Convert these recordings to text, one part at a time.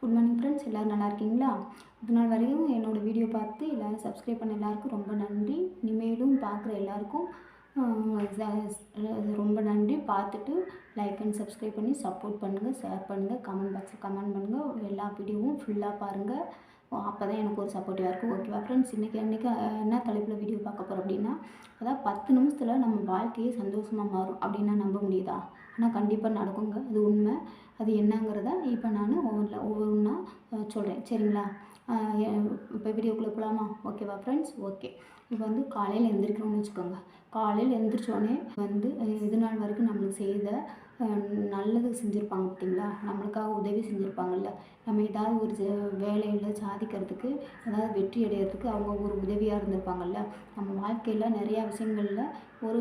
Good morning friends எல்லோரும் நல்லா இருக்கீங்களா? இது நாள் வரையும் என்னோடய வீடியோ பார்த்து எல்லோரும் சப்ஸ்கிரைப் பண்ண எல்லாருக்கும் ரொம்ப நன்றி. இனிமேலும் பார்க்குற எல்லாருக்கும் ரொம்ப நன்றி. பார்த்துட்டு லைக் அண்ட் சப்ஸ்கிரைப் பண்ணி சப்போர்ட் பண்ணுங்கள் ஷேர் பண்ணுங்கள் கமெண்ட் பாக்ஸில் கமெண்ட் பண்ணுங்கள் எல்லா வீடியோவும் ஃபுல்லாக பாருங்கள் அப்போ தான் எனக்கு ஒரு சப்போர்ட்டிவாக இருக்கும். ஓகேவா ஃப்ரெண்ட்ஸ் இன்றைக்கி இன்றைக்கி என்ன தலைப்பில் வீடியோ பார்க்க போகிறோம் அப்படின்னா அதாவது பத்து நிமிஷத்தில் நம்ம வாழ்க்கையே சந்தோஷமாக மாறும் அப்படின்னா நம்ப முடியுதா? ஆனால் கண்டிப்பாக நடக்குங்க. அது உண்மை. அது என்னங்கிறத இப்போ நான் ஒவ்வொன்றில் ஒவ்வொன்றா சொல்கிறேன் சரிங்களா? இப்போ வீடியோக்குள்ளே போகலாமா ஓகேவா ஃப்ரெண்ட்ஸ் ஓகே இப்போ வந்து காலையில் எழுந்திரிக்கணும்னு வச்சுக்கோங்க. காலையில் எழுந்திரிச்சோடனே வந்து இது நாள் வரைக்கும் நம்மளுக்கு செய்த நல்லது செஞ்சுருப்பாங்க பார்த்தீங்களா நம்மளுக்காக உதவி செஞ்சுருப்பாங்கல்ல? நம்ம ஏதாவது ஒரு ஜ- வேலையில் சாதிக்கிறதுக்கு அதாவது வெற்றி அடையிறதுக்கு அவங்க ஒரு உதவியாக இருந்திருப்பாங்கல்ல? நம்ம வாழ்க்கையில் நிறையா விஷயங்களில் ஒரு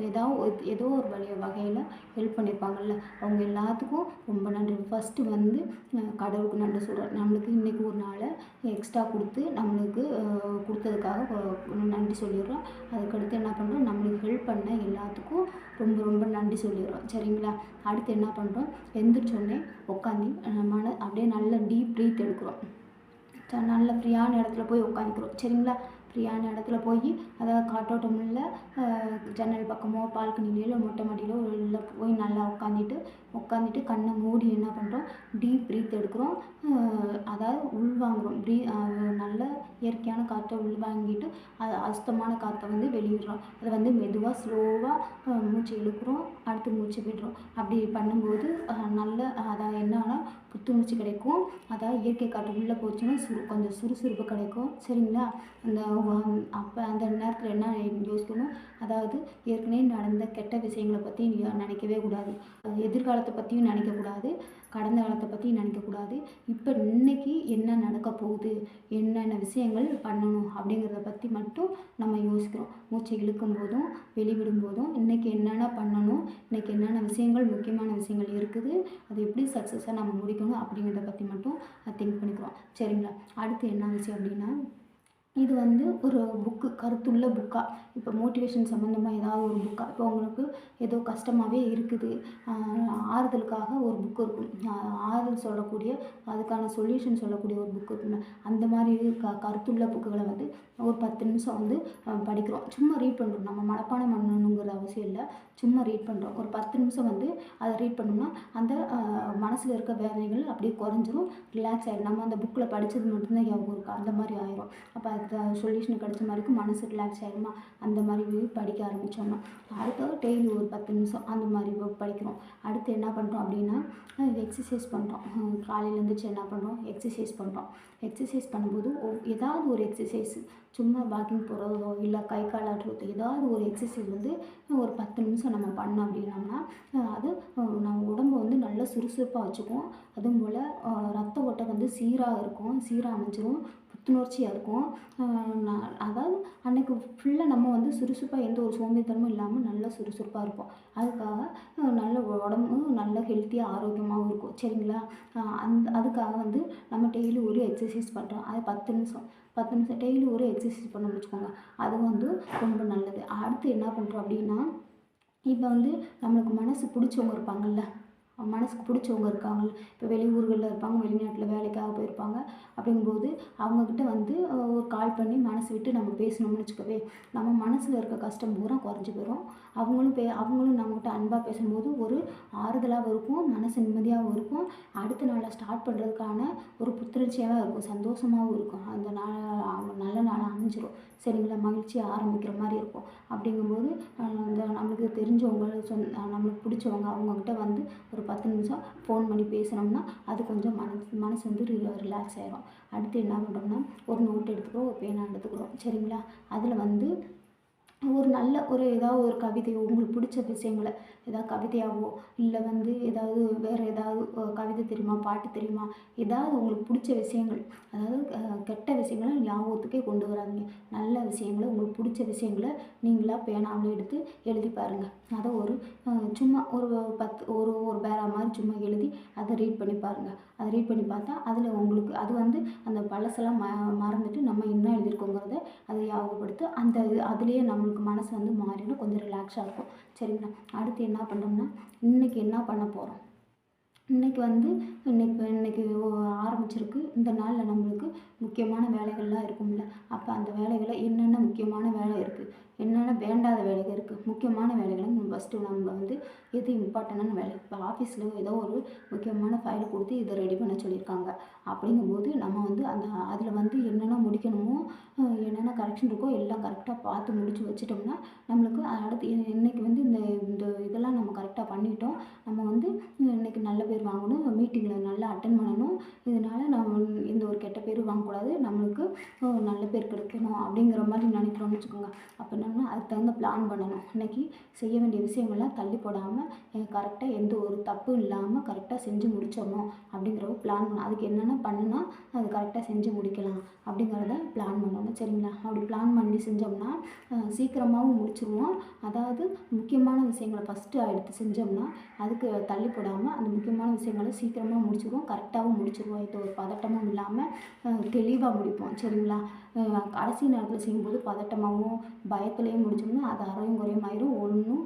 ஏதாவது ஏதோ ஒரு வழி வகையில் ஹெல்ப் பண்ணியிருப்பாங்கல்ல அவங்க எல்லாத்துக்கும் ரொம்ப நன்றி. ஃபஸ்ட்டு வந்து கடவுளுக்கு நன்றி சொல்கிறேன் நம்மளுக்கு இன்றைக்கி ஒரு நாளை எக்ஸ்ட்ரா கொடுத்து நம்மளுக்கு கொடுத்ததுக்காக நன்றி சொல்லிடுறோம். அதுக்கடுத்து என்ன பண்ணுறோம் நம்மளுக்கு ஹெல்ப் பண்ண எல்லாத்துக்கும் ரொம்ப ரொம்ப நன்றி சொல்லிடுறோம் சரிங்களா? அடுத்து என்ன பண்ணுறோம் எந்திரிச்சோடனே உட்காந்து மன அப்படியே நல்ல டீப் ப்ரீத் எடுக்கிறோம். ச- நல்ல ஃப்ரீயான இடத்துல போய் உட்காந்துக்கிறோம் சரிங்களா? ஃப்ரீயான இடத்துல போய் அதாவது காற்றோட்டம் ஜன்னல் பக்கமோ பால்கனிலையோ இல்லை மொட்டை மாடியிலோ உள்ளே போய் நல்லா உட்காந்துட்டு உட்காந்துட்டு கண்ணை மூடி என்ன பண்ணுறோம் டீப் ப்ரீத் எடுக்கிறோம். அதாவது உள்வாங்குறோம் ப்ரீ நல்ல இயற்கையான காற்றை உள்வாங்கிட்டு அது அசுத்தமான காற்றை வந்து வெளியிடுறோம். அதை வந்து மெதுவாக ஸ்லோவாக மூச்சு இழுக்கிறோம். அடுத்து மூச்சு விடுறோம். அப்படி பண்ணும்போது நல்ல அதாவது என்னன்னா புத்துணர்ச்சி கிடைக்கும். அதாவது இயற்கை காற்று உள்ளே போச்சுன்னா சுறு கொஞ்சம் சுறுசுறுப்பு கிடைக்கும். சரிங்களா? அந்த அப்போ அந்த நேரத்தில் என்ன யோசிக்கணும்? அதாவது ஏற்கனவே நடந்த கெட்ட விஷயங்களை பற்றி நினைக்கவே கூடாது. எதிர்கால காலத்தை பற்றியும் நினைக்கக்கூடாது கடந்த காலத்தை பற்றியும் நினைக்கக்கூடாது. இப்போ இன்னைக்கு என்ன நடக்க போகுது என்னென்ன விஷயங்கள் பண்ணணும் அப்படிங்கிறத பற்றி மட்டும் நம்ம யோசிக்கிறோம். மூச்சை இழுக்கும் போதும் வெளிவிடும் போதும் இன்றைக்கி என்னென்ன பண்ணணும் இன்றைக்கி என்னென்ன விஷயங்கள் முக்கியமான விஷயங்கள் இருக்குது அது எப்படி சக்ஸஸாக நம்ம முடிக்கணும் அப்படிங்கிறத பற்றி மட்டும் திங்க் பண்ணிக்கிறோம். சரிங்களா? அடுத்து என்ன விஷயம் அப்படின்னா இது வந்து ஒரு புக்கு கருத்துள்ள புக்காக இப்போ மோட்டிவேஷன் சம்மந்தமாக ஏதாவது ஒரு புக்காக இப்போ உங்களுக்கு ஏதோ கஷ்டமாகவே இருக்குது. ஆறுதலுக்காக ஒரு புக்கு இருக்கும். ஆறுதல் சொல்லக்கூடிய அதுக்கான சொல்யூஷன் சொல்லக்கூடிய ஒரு புக்கு இருக்கும் அந்த மாதிரி க கருத்துள்ள புக்குகளை வந்து ஒரு பத்து நிமிஷம் வந்து படிக்கிறோம். சும்மா ரீட் பண்ணுறோம் நம்ம மனப்பாடம் பண்ணணுங்கிற அவசியம் இல்லை. சும்மா ரீட் பண்ணுறோம் ஒரு பத்து நிமிஷம் வந்து அதை ரீட் பண்ணோம்னா அந்த மனசில் இருக்க வேதனைகள் அப்படியே குறைஞ்சிரும். ரிலாக்ஸ் ஆகிடும் நம்ம அந்த புக்கில் படித்தது மட்டும்தான் ஞாபகம் இருக்கும் அந்த மாதிரி ஆயிரும். அப்போ சொல்யூஷன் கிடச்ச மாதிரி இருக்கும் மனசு ரிலாக்ஸ் ஆகிடுமா அந்த மாதிரி படிக்க ஆரம்பித்தோம்னா அடுத்து டெய்லி ஒரு பத்து நிமிஷம் அந்த மாதிரி book படிக்கிறோம். அடுத்து என்ன பண்ணுறோம் அப்படின்னா எக்ஸசைஸ் பண்ணுறோம் காலையில் எழுந்திரிச்சு என்ன பண்ணுறோம் எக்ஸசைஸ் பண்ணுறோம் எக்ஸசைஸ் பண்ணும்போது ஒவ்- ஏதாவது ஒரு எக்ஸசைஸ் சும்மா வாக்கிங் போகிறதோ இல்லை கை கால் ஆட்டுறதோ ஏதாவது ஒரு எக்ஸசைஸ் வந்து ஒரு பத்து நிமிஷம் நம்ம பண்ணோம் அப்படின்னோம்னா அது நம்ம உடம்பு வந்து நல்லா சுறுசுறுப்பாக வச்சுக்கும். அதுவும் போல் ரத்த ஓட்டம் வந்து சீராக இருக்கும். சீராக அமைஞ்சிரும். புத்துணர்ச்சியாக இருக்கும். நான் அதாவது அன்றைக்கு ஃபுல்லாக நம்ம வந்து சுறுசுறுப்பாக எந்த ஒரு சோம்பேறித்தனமும் இல்லாமல் நல்லா சுறுசுறுப்பாக இருப்போம். அதுக்காக நல்ல உடம்பு நல்ல ஹெல்த்தியாக ஆரோக்கியமாகவும் இருக்கும். சரிங்களா? அந்த அதுக்காக வந்து நம்ம டெய்லி ஒரு எக்ஸசைஸ் பண்ணுறோம் அது பத்து நிமிஷம். பத்து நிமிஷம் டெய்லி ஒரு எக்ஸசைஸ் பண்ணோம்னு வச்சுக்கோங்க. அது வந்து ரொம்ப நல்லது. அடுத்து என்ன பண்ணுறோம் அப்படின்னா இப்போ வந்து நம்மளுக்கு மனசு பிடிச்சவங்க இருப்பாங்கல்ல? மனசுக்கு பிடிச்சவங்க இருக்காங்கல்ல இப்போ வெளியூர்களில் இருப்பாங்க வெளிநாட்டில் வேலைக்காக போயிருப்பாங்க. அப்படிங்கும்போது அவங்கக்கிட்ட வந்து ஒரு கால் பண்ணி மனசு விட்டு நம்ம பேசணும்னு வச்சுக்கவே நம்ம மனசில் இருக்க கஷ்டம் பூரா குறைஞ்சி போயிடும் அவங்களும் பே அவங்களும் நம்மகிட்ட அன்பாக பேசும்போது ஒரு ஆறுதலாகவும் இருக்கும் மனசு நிம்மதியாகவும் இருக்கும். அடுத்த நாளை ஸ்டார்ட் பண்ணுறதுக்கான ஒரு புத்துணர்ச்சியாகவும் இருக்கும் சந்தோஷமாகவும் இருக்கும். அந்த நாள் அவங்க நல்ல நாளாக அமைஞ்சிரும். சரிங்களா? மகிழ்ச்சியாக ஆரம்பிக்கிற மாதிரி இருக்கும். அப்படிங்கும்போது அந்த இந்த நம்மளுக்கு தெரிஞ்சவங்க சொந்த நம்மளுக்கு பிடிச்சவங்க அவங்கக்கிட்ட வந்து ஒரு பத்து நிமிஷம் ஃபோன் பண்ணி பேசுனோம்னா அது கொஞ்சம் மனசு மனசு வந்து ரிலாக்ஸ் ஆகிரும் அடுத்து என்ன பண்ணுறோம்னா ஒரு நோட் எடுத்துக்கிறோம் ஒரு பேனா எடுத்துக்கிறோம் சரிங்களா? அதில் வந்து ஒரு நல்ல ஒரு ஏதாவது ஒரு கவிதையோ உங்களுக்கு பிடிச்ச விஷயங்களை ஏதாவது கவிதையாகவோ இல்லை வந்து ஏதாவது வேறு ஏதாவது கவிதை தெரியுமா பாட்டு தெரியுமா ஏதாவது உங்களுக்கு பிடிச்ச விஷயங்கள் அதாவது கெட்ட விஷயங்களை ஞாபகத்துக்கே கொண்டு வராதீங்க. நல்ல விஷயங்களை உங்களுக்கு பிடிச்ச விஷயங்களை நீங்களாக பேனாவில் எடுத்து எழுதி பாருங்கள் அதை ஒரு சும்மா ஒரு பத்து ஒரு ஒரு பேரா மாதிரி சும்மா எழுதி அதை ரீட் பண்ணி பாருங்கள் அதை ரீட் பண்ணி பார்த்தா அதில் உங்களுக்கு அது வந்து அந்த பழசெல்லாம் ம மறந்துட்டு நம்ம என்ன எழுதியிருக்கோங்கிறத அதை ஞாபகப்படுத்து அந்த இது நம்ம நம்மளுக்கு மனசு வந்து மாறிடும். கொஞ்சம் ரிலாக்ஸாக இருக்கும். சரிங்களா? அடுத்து என்ன பண்ணோம்னா இன்றைக்கி என்ன பண்ண போகிறோம் இன்றைக்கி வந்து இன்னைக்கு இன்னைக்கு ஓ- இந்த நாளில் நம்மளுக்கு முக்கியமான வேலைகள்லாம் இருக்கும்ல. அப்போ அந்த வேலைகளை என்னென்ன முக்கியமான வேலை இருக்குது என்னென்ன வேண்டாத வேலைகள் இருக்குது முக்கியமான வேலைகளை நம்ம ஃபஸ்ட்டு நம்ம வந்து எது இம்பார்ட்டண்டான வேலை? இப்போ ஆஃபீஸில் ஏதோ ஒரு முக்கியமான ஃபைல் கொடுத்து இதை ரெடி பண்ண சொல்லியிருக்காங்க. அப்படிங்கும்போது நம்ம வந்து அந்த அதில் வந்து என்னென்ன முடிக்கணுமோ என்னென்ன கரெக்ஷன் இருக்கோ எல்லாம் கரெக்டாக பார்த்து முடித்து வச்சிட்டோம்னா நம்மளுக்கு அடுத்து இன்றைக்கி வந்து இந்த இந்த இதெல்லாம் நம்ம கரெக்டாக பண்ணிட்டோம். நம்ம வந்து இன்றைக்கி நல்ல பேர் வாங்கணும் மீட்டிங்கில் நல்லா அட்டன் பண்ணணும். இதனால் நம்ம எந்த ஒரு கெட்ட பேரும் வாங்கக்கூடாது. நம்மளுக்கு நல்ல பேர் கிடைக்கணும் அப்படிங்கிற மாதிரி நினைக்கிறோம்னு வச்சுக்கோங்க. அப்போ பண்ணணும்னா அதுக்கு தகுந்த பிளான் பண்ணணும். இன்றைக்கி செய்ய வேண்டிய விஷயங்கள்லாம் தள்ளி போடாமல் கரெக்டாக எந்த ஒரு தப்பும் இல்லாமல் கரெக்டாக செஞ்சு முடிச்சிடணும் அப்படிங்கிற பிளான் பண்ணணும். அதுக்கு என்னென்ன பண்ணுனா அது கரெக்டாக செஞ்சு முடிக்கலாம் அப்படிங்கிறத பிளான் பண்ணணும். சரிங்களா? அப்படி பிளான் பண்ணி செஞ்சோம்னா சீக்கிரமாகவும் முடிச்சிருவோம். அதாவது முக்கியமான விஷயங்களை ஃபஸ்ட்டு எடுத்து செஞ்சோம்னா அதுக்கு தள்ளி போடாமல் அந்த முக்கியமான விஷயங்களை சீக்கிரமாக முடிச்சிடுவோம் கரெக்டாகவும் முடிச்சிடுவோம் எந்த ஒரு பதட்டமும் இல்லாமல் தெளிவாக முடிப்போம். சரிங்களா? கடைசி நேரத்தில் செய்யும்போது பதட்டமாகவும் பயத்துலேயும் முடிச்சோம்னா அது அரையும் குறையும் ஆயிரும். ஒன்றும்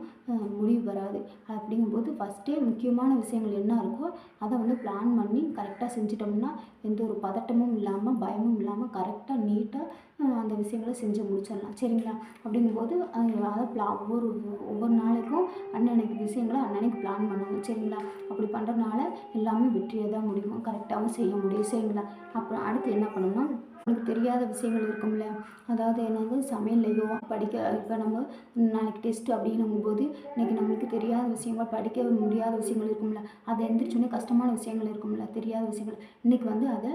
முடிவு வராது. அப்படிங்கும்போது ஃபஸ்ட்டே முக்கியமான விஷயங்கள் என்ன இருக்கோ அதை வந்து பிளான் பண்ணி கரெக்டாக செஞ்சிட்டோம்னா எந்த ஒரு பதட்டமும் இல்லாமல் பயமும் இல்லாமல் கரெக்டாக நீட்டாக அந்த விஷயங்களை செஞ்சு முடிச்சிடலாம். சரிங்களா? அப்படிங்கும்போது அதை ப்ளா ஒவ்வொரு ஒவ்வொரு நாளைக்கும் அன்னன்னைக்கு விஷயங்களை அன்னன்னைக்கு பிளான் பண்ணணும் சரிங்களா? அப்படி பண்ணுறதுனால எல்லாமே வெற்றியாக தான் முடியும் கரெக்டாகவும் செய்ய முடியும். சரிங்களா? அப்புறம் அடுத்து என்ன பண்ணணும்னா நமக்கு தெரியாத விஷயங்கள் இருக்கும்ல. அதாவது என்னது? சமையல்லையோ படிக்க இப்போ நம்ம நாளைக்கு டெஸ்ட் அப்படிங்கும்போது இன்றைக்கி நம்மளுக்கு தெரியாத விஷயங்கள் படிக்க முடியாத விஷயங்கள் இருக்கும்ல. அதை எந்திரிச்சோன்னே கஷ்டமான விஷயங்கள் இருக்கும்ல தெரியாத விஷயங்கள். இன்றைக்கி வந்து அதை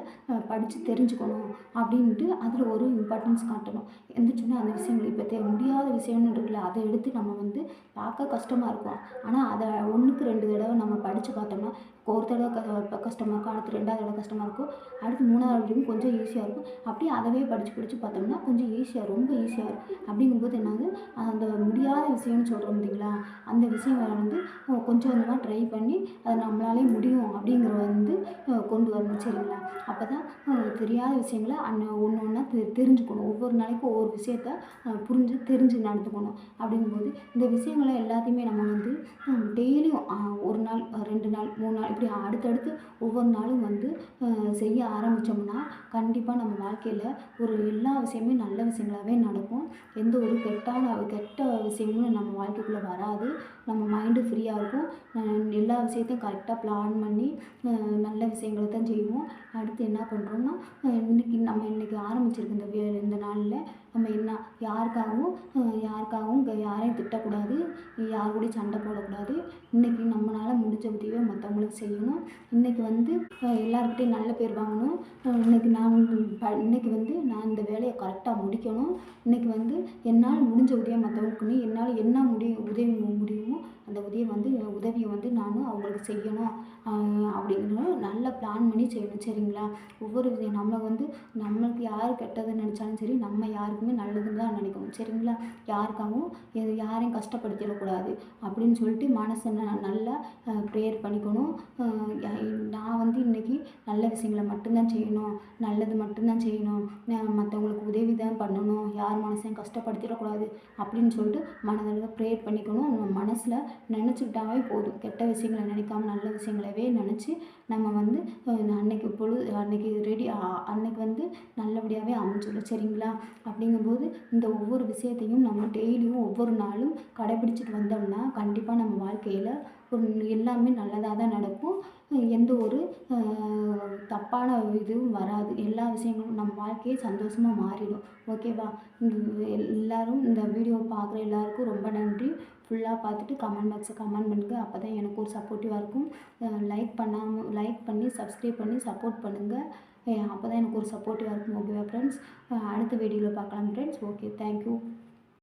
படித்து தெரிஞ்சுக்கணும் அப்படின்ட்டு அதில் ஒரு இம்பார்ட்டன்ஸ் காட்டணும். எந்திரிச்சோன்னே அந்த விஷயங்கள் இப்போ தெ முடியாத விஷயம்னு இருக்குல்ல அதை எடுத்து நம்ம வந்து பார்க்க கஷ்டமாக இருக்கும். ஆனால் அதை ஒன்றுக்கு ரெண்டு தடவை நம்ம படித்து பார்த்தோம்னா ஒரு தடவை க கஷ்டமாக இருக்கும் அடுத்து ரெண்டாவது தடவை கஷ்டமாக இருக்கும் அடுத்து மூணாவது வரைக்கும் கொஞ்சம் ஈஸியாக இருக்கும். அப்படியே அதவே படித்து படித்து பார்த்தோம்னா கொஞ்சம் ஈஸியாக ரொம்ப ஈஸியாக இருக்கும். அப்படிங்கும்போது என்னது? அந்த முடியாத விஷயம்னு சொல்கிறோம் பார்த்தீங்களா? அந்த விஷயங்களை வந்து கொஞ்சம் கொஞ்சமாக ட்ரை பண்ணி அதை நம்மளாலே முடியும் அப்படிங்கிறத வந்து கொண்டு வரணும் சரிங்களா? அப்போ தான் தெரியாத விஷயங்களை அன்ன ஒன்று ஒன்றா தெ தெரிஞ்சுக்கணும். ஒவ்வொரு நாளைக்கும் ஒவ்வொரு விஷயத்த புரிஞ்சு தெரிஞ்சு நடந்துக்கணும். அப்படிங்கும்போது இந்த விஷயங்களை எல்லாத்தையுமே நம்ம வந்து டெய்லியும் ஒரு நாள் ரெண்டு நாள் மூணு நாள் இப்படி அடுத்தடுத்து ஒவ்வொரு நாளும் வந்து செய்ய ஆரம்பித்தோம்னா கண்டிப்பாக நம்ம வாழ்க்கையில் ஒரு எல்லா விஷயமே நல்ல விஷயங்களாகவே நடக்கும். எந்த ஒரு கெட்டான கெட்ட விஷயங்களும் நம்ம வாழ்க்கைக்குள்ளே வராது. நம்ம மைண்டு ஃப்ரீயாக இருக்கும். எல்லா விஷயத்தையும் கரெக்டாக பிளான் பண்ணி நல்ல விஷயங்களை தான் செய்வோம். அடுத்து என்ன பண்ணுறோம்னா இன்றைக்கி நம்ம இன்றைக்கி ஆரம்பிச்சிருக்க இந்த வே இந்த நாளில் நம்ம என்ன யாருக்காகவும் யாருக்காகவும் யாரையும் திட்டக்கூடாது யார் கூடயும் சண்டை போடக்கூடாது. இன்றைக்கி நம்மளால் முடிஞ்ச உதவியை மற்றவங்களுக்கு செய்யணும். இன்றைக்கி வந்து எல்லாருக்கிட்டையும் நல்ல பேர் வாங்கணும். இன்றைக்கி நான் ப இன்றைக்கி வந்து நான் இந்த வேலையை கரெக்டாக முடிக்கணும். இன்றைக்கி வந்து என்னால் முடிஞ்ச உதவியை மற்றவங்களுக்கு என்னால் என்ன முடியும் உதவி முடியுமோ அந்த உதவியை வந்து உதவியை வந்து நான் அவங்களுக்கு செய்யணும். அப்படிங்கிற நல்லா பிளான் பண்ணி செய்யணும். சரிங்களா? ஒவ்வொரு நம்ம வந்து நம்மளுக்கு யார் கெட்டதுன்னு நினச்சாலும் சரி நம்ம யாருக்குமே நல்லதுன்னு தான் நினைக்கணும். சரிங்களா? யாருக்காகவும் எது யாரையும் கஷ்டப்படுத்திடக்கூடாது. அப்படின்னு சொல்லிட்டு மனசை நல்லா ப்ரேயர் பண்ணிக்கணும். நான் வந்து நல்ல விஷயங்களை மட்டும்தான் செய்யணும் நல்லது மட்டும்தான் செய்யணும் மற்றவங்களுக்கு உதவி தான் பண்ணணும் யார் மனசையும் கஷ்டப்படுத்திடக்கூடாது அப்படின்னு சொல்லிட்டு மனதில் ப்ரேயர் பண்ணிக்கணும். நம்ம மனசில் நினச்சிக்கிட்டாவே போதும். கெட்ட விஷயங்களை நினைக்காம நல்ல விஷயங்களவே நினச்சி நம்ம வந்து அன்னைக்கு பொழுது அன்னைக்கு ரெடி அன்னைக்கு வந்து நல்லபடியாகவே அமைஞ்சிடும் சரிங்களா? அப்படிங்கும்போது இந்த ஒவ்வொரு விஷயத்தையும் நம்ம டெய்லியும் ஒவ்வொரு நாளும் கடைபிடிச்சிட்டு வந்தோம்னா கண்டிப்பாக நம்ம வாழ்க்கையில் எல்லாமே நல்லதாக தான் நடக்கும். எந்த ஒரு தப்பான இதுவும் வராது. எல்லா விஷயங்களும் நம்ம வாழ்க்கையே சந்தோஷமாக மாறிடும். ஓகேவா இந்த எல்லோரும் இந்த வீடியோ பார்க்குற எல்லாருக்கும் ரொம்ப நன்றி. ஃபுல்லாக பார்த்துட்டு கமெண்ட் பாக்ஸை கமெண்ட் பண்ணுங்கள் அப்போ தான் எனக்கு ஒரு சப்போர்ட்டிவாக இருக்கும். லைக் பண்ணாமல் லைக் பண்ணி சப்ஸ்கிரைப் பண்ணி சப்போர்ட் பண்ணுங்கள் அப்போ தான் எனக்கு ஒரு சப்போர்ட்டிவாக இருக்கும். ஓகேவா ஃப்ரெண்ட்ஸ் அடுத்த வீடியோவில் பார்க்கலாம் ஃப்ரெண்ட்ஸ் ஓகே தேங்க்யூ